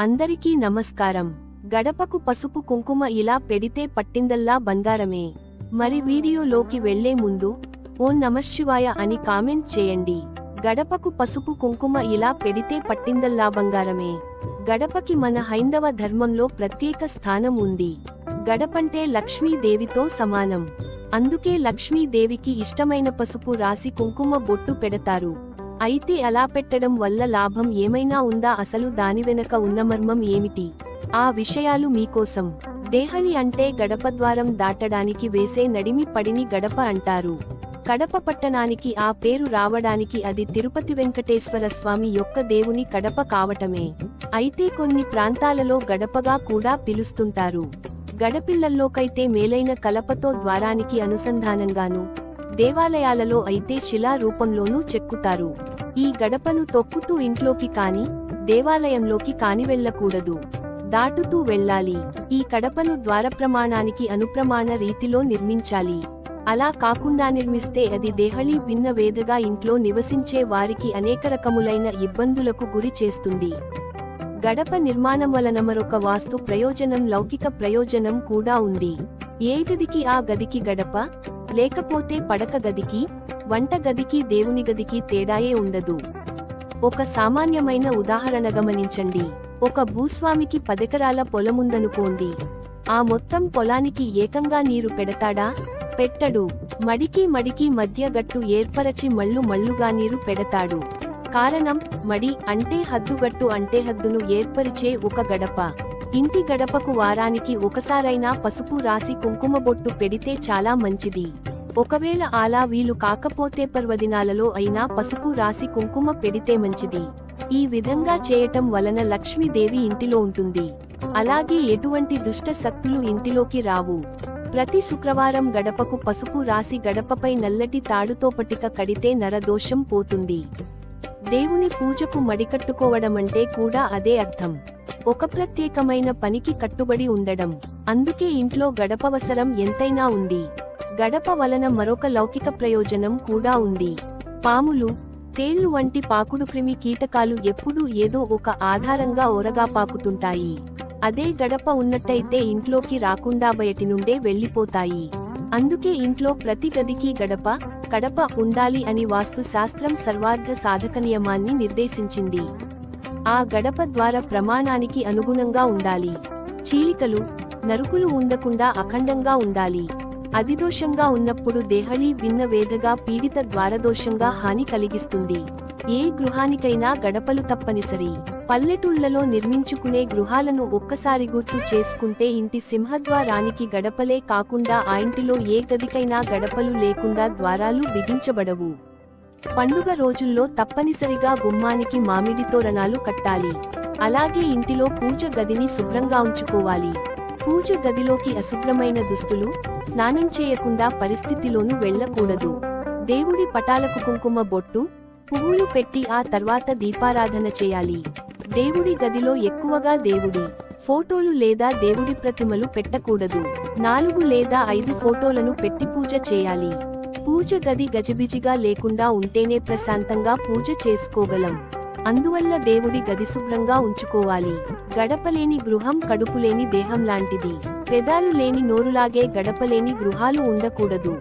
అందరికీ నమస్కారం. గడపకు పసుపు కుంకుమ ఇలా పెడితే పట్టిందల్లా బంగారమే. మరి వీడియోలోకి వెళ్ళే ముందు ఓ నమశివాయ అని కామెంట్ చేయండి. గడపకు పసుపు కుంకుమ ఇలా పెడితే పట్టిందల్లా బంగారమే. గడపకి మన హైందవ ధర్మంలో ప్రత్యేక స్థానం ఉంది. గడపంటే లక్ష్మీదేవితో సమానం. అందుకే లక్ష్మీదేవికి ఇష్టమైన పసుపు రాసి కుంకుమ బొట్టు పెడతారు. అయితే అలా పెట్టడం వల్ల లాభం ఏమైనా ఉందా? అసలు దాని వెనక ఉన్న మర్మం ఏమిటి? ఆ విషయాలు మీకోసం. దేహలి అంటే గడప ద్వారం దాటడానికి వేసే నడిమి పడిని గడప అంటారు. కడప పట్టణానికి ఆ పేరు రావడానికి అది తిరుపతి వెంకటేశ్వర స్వామి యొక్క దేవుని కడప కావటమే. అయితే కొన్ని ప్రాంతాలలో గడపగా కూడా పిలుస్తుంటారు. గడపిల్లల్లోకైతే మేలైన కలపతో ద్వారానికి అనుసంధానంగాను దేవాలయాలలో అయితే శిలా రూపంలోనూ చెక్కుతారు. ఈ గడపను తొక్కుతూ ఇంట్లోకి కాని దేవాలయంలోకి కాని వెళ్ళకూడదు. దాటుతూ వెళ్ళాలి. ఈ కడపను ద్వారప్రమాణానికి అనుప్రమాణ రీతిలో నిర్మించాలి. అలా కాకుండా నిర్మిస్తే అది దేహళీ భిన్న వేదగా ఇంట్లో నివసించే వారికి అనేక రకములైన ఇబ్బందులకు గురి చేస్తుంది. గడప నిర్మాణం వలన మరొక వాస్తు ప్రయోజనం లౌకిక ప్రయోజనం కూడా ఉంది. ఏ గదికి ఆ గదికి గడప? లేకపోతే పడక గదికి వంట గదికి దేవుని గదికి తేడాయే ఉండదు. ఒక సామాన్యమైన ఉదాహరణ గమనించండి. ఒక భూస్వామికి పదెకరాల పొలముందనుకోండి. ఆ మొత్తం పొలానికి ఏకంగా నీరు పెడతాడా? పెట్టడు. మడికి మడికి మధ్య గట్టు ఏర్పరచి మళ్ళు మళ్ళుగా నీరు పెడతాడు. కారణం మడి అంటే హద్దుగట్టు అంటే హద్దును ఏర్పరిచే ఒక గడప. ఇంటి గడపకు వారానికి ఒకసారైనా పసుపు రాసి కుంకుమ బొట్టు పెడితే చాలా మంచిది. ఒకవేళ అలా వీలు కాకపోతే పర్వదినాలలో అయినా పసుపు రాసి కుంకుమ పెడితే మంచిది. ఈ విధంగా చేయటం వలన లక్ష్మీదేవి ఇంటిలో ఉంటుంది. అలాగే ఎటువంటి దుష్ట శక్తులు ఇంటిలోకి రావు. ప్రతి శుక్రవారం గడపకు పసుపు రాసి గడపపై నల్లటి తాడుతో పటిక కడితే నరదోషం పోతుంది. దేవుని పూజకు మడికట్టుకోవడమంటే కూడా అదే అర్థం. ఒక ప్రత్యేకమైన పనికి కట్టుబడి ఉండడం. అందుకే ఇంట్లో గడపవసరం ఎంతైనా ఉంది. గడప వలన మరొక లౌకిక ప్రయోజనం కూడా ఉంది. పాములు తేళ్ళు వంటి పాకుడు క్రిమి కీటకాలు ఎప్పుడూ ఏదో ఒక ఆధారంగా ఓరగా పాకుతుంటాయి. అదే గడప ఉన్నట్టయితే ఇంట్లోకి రాకుండా బయటి నుండే వెళ్ళిపోతాయి అందుకే ఇంట్లో ప్రతి గదికి గడప కడప ఉండాలి అని వాస్తు శాస్త్రం సర్వార్థ సాధక నియమాన్ని నిర్దేశించింది. ఆ గడప ద్వారా ప్రమాణానికి అనుగుణంగా ఉండాలి. చీలికలు నరుకులు ఉండకుండా అఖండంగా ఉండాలి. అధిదోషంగా ఉన్నప్పుడు దేహళీ భిన్న వేదగా పీడిత ద్వారదోషంగా హాని కలిగిస్తుంది. ఏ గృహానికైనా గడపలు తప్పనిసరి. పల్లెటూళ్ళలో నిర్మించుకునే గృహాలను ఒక్కసారి గుర్తు చేసుకుంటే ఇంటి సింహద్వారానికి గడపలే కాకుండా ఆ ఇంటిలో ఏ గదికైనా గడపలు లేకుండా ద్వారాలు బిగించబడవు. పండుగ రోజుల్లో తప్పనిసరిగా గుమ్మానికి మామిడి తోరణాలు కట్టాలి. అలాగే ఇంటిలో పూజ గదిని శుభ్రంగా ఉంచుకోవాలి. పూజ గదిలోకి అశుభ్రమైన దుస్తులు స్నానం చేయకుండా పరిస్థితిలోనూ వెళ్ళకూడదు. దేవుడి పటాలకు కుంకుమ బొట్టు పువ్వులు పెట్టి ఆ తర్వాత దీపారాధన చేయాలి. దేవుడి గదిలో ఎక్కువగా దేవుడి ఫోటోలు లేదా దేవుడి ప్రతిమలు పెట్టకూడదు. నాలుగు లేదా ఐదు ఫోటోలను పెట్టి పూజ చేయాలి. పూజ గది గజిబిజిగా లేకుండా ఉంటేనే ప్రశాంతంగా పూజ చేసుకోగలం. అందువల్ల దేవుడి గది శుభ్రంగా ఉంచుకోవాలి. గడపలేని గృహం కడుపులేని దేహం లాంటిది. పెదాలు లేని నోరులాగే గడపలేని గృహాలు ఉండకూడదు.